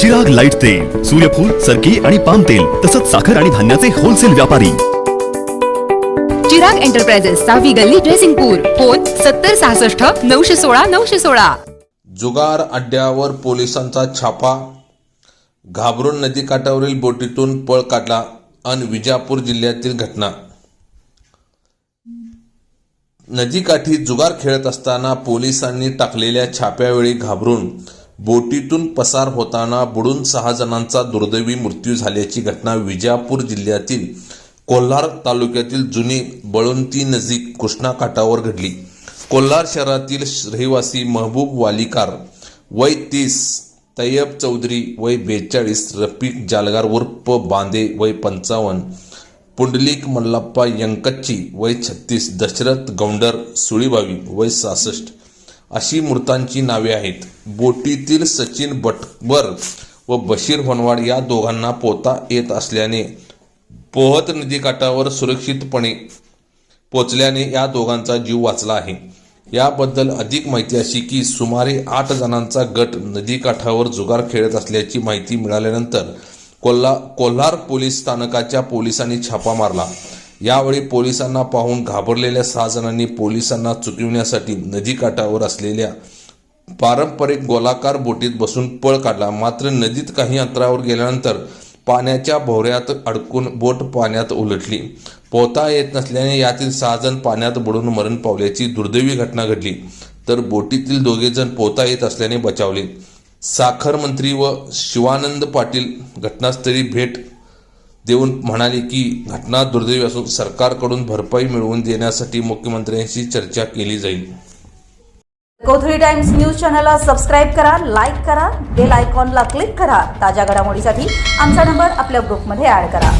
जग लाइट तेल सूर्यफूल सरकी आणि पाम तेल तसंच साखर आणि धान्याचे होलसेल व्यापारी. चिराग एंटरप्राइजेस सहावी गल्ली ड्रेसिंगपूर फोन सत्तर सहासष्ट नऊशे सोळा नऊशे सोळा. जुगार अड्ड्यावर पोलिसांचा छापा. घाबरून नदीकाठावरील बोटीतून पळ काढला अन विजापूर जिल्ह्यातील घटना. नदीकाठी जुगार खेळत असताना पोलिसांनी टाकलेल्या छाप्यावेळी घाबरून बोटीतून पसार होताना बुडून सहा जणांचा दुर्दैवी मृत्यू झाल्याची घटना विजापूर जिल्ह्यातील कोल्हार तालुक्यातील जुनी बळुंती नजीक कृष्णा काठावर घडली. कोल्हार शहरातील रहिवासी महबूब वालिकार वय तीस तय्यब चौधरी वय बेचाळीस रफिक जालगार उर्फ बांदे वय पंचावन्न पुंडलिक मल्लाप्पा यंकच्ची वय छत्तीस दशरथ गौंडर सुळीबावी वय सहासष्ट अशी मृतांची नावे आहेत. बोटीतील सचिन बटबर व बशीर होनवाड या दोघांना पोहता येत असल्याने पोहत नदीकाठावर सुरक्षितपणे पोचल्याने या दोघांचा जीव वाचला आहे. याबद्दल अधिक माहिती अशी की सुमारे आठ जणांचा गट नदीकाठावर जुगार खेळत असल्याची माहिती मिळाल्यानंतर कोल्हा कोल्हार पोलीस स्थानकाच्या पोलिसांनी छापा मारला. यावेळी पोलिसांना पाहून घाबरलेल्या सहा जणांनी पोलिसांना चुकविण्यासाठी नदीकाठावर असलेल्या पारंपरिक गोलाकार बोटीत बसून पळ काढला. मात्र नदीत काही अंतरावर गेल्यानंतर पाण्याच्या भोवऱ्यात अडकून बोट पाण्यात उलटली. पोहता येत नसल्याने यातील सहा जण पाण्यात बुडून मरण पावल्याची दुर्दैवी घटना घडली. तर बोटीतील दोघे जण पोहता येत असल्याने बचावले. साखर मंत्री व शिवानंद पाटील घटनास्थळी भेट देऊन म्हणाले की घटना दुर्दैवी असून सरकारकडून भरपाई मिळवून देण्यासाठी मुख्यमंत्र्यांशी चर्चा केली जाईल. कोथळी टाइम्स न्यूज चॅनलला सबस्क्राईब करा लाईक करा बेल आयकॉनला क्लिक करा. ताज्या घडामोडीसाठी आमचा नंबर आपल्या ग्रुपमध्ये ऍड करा.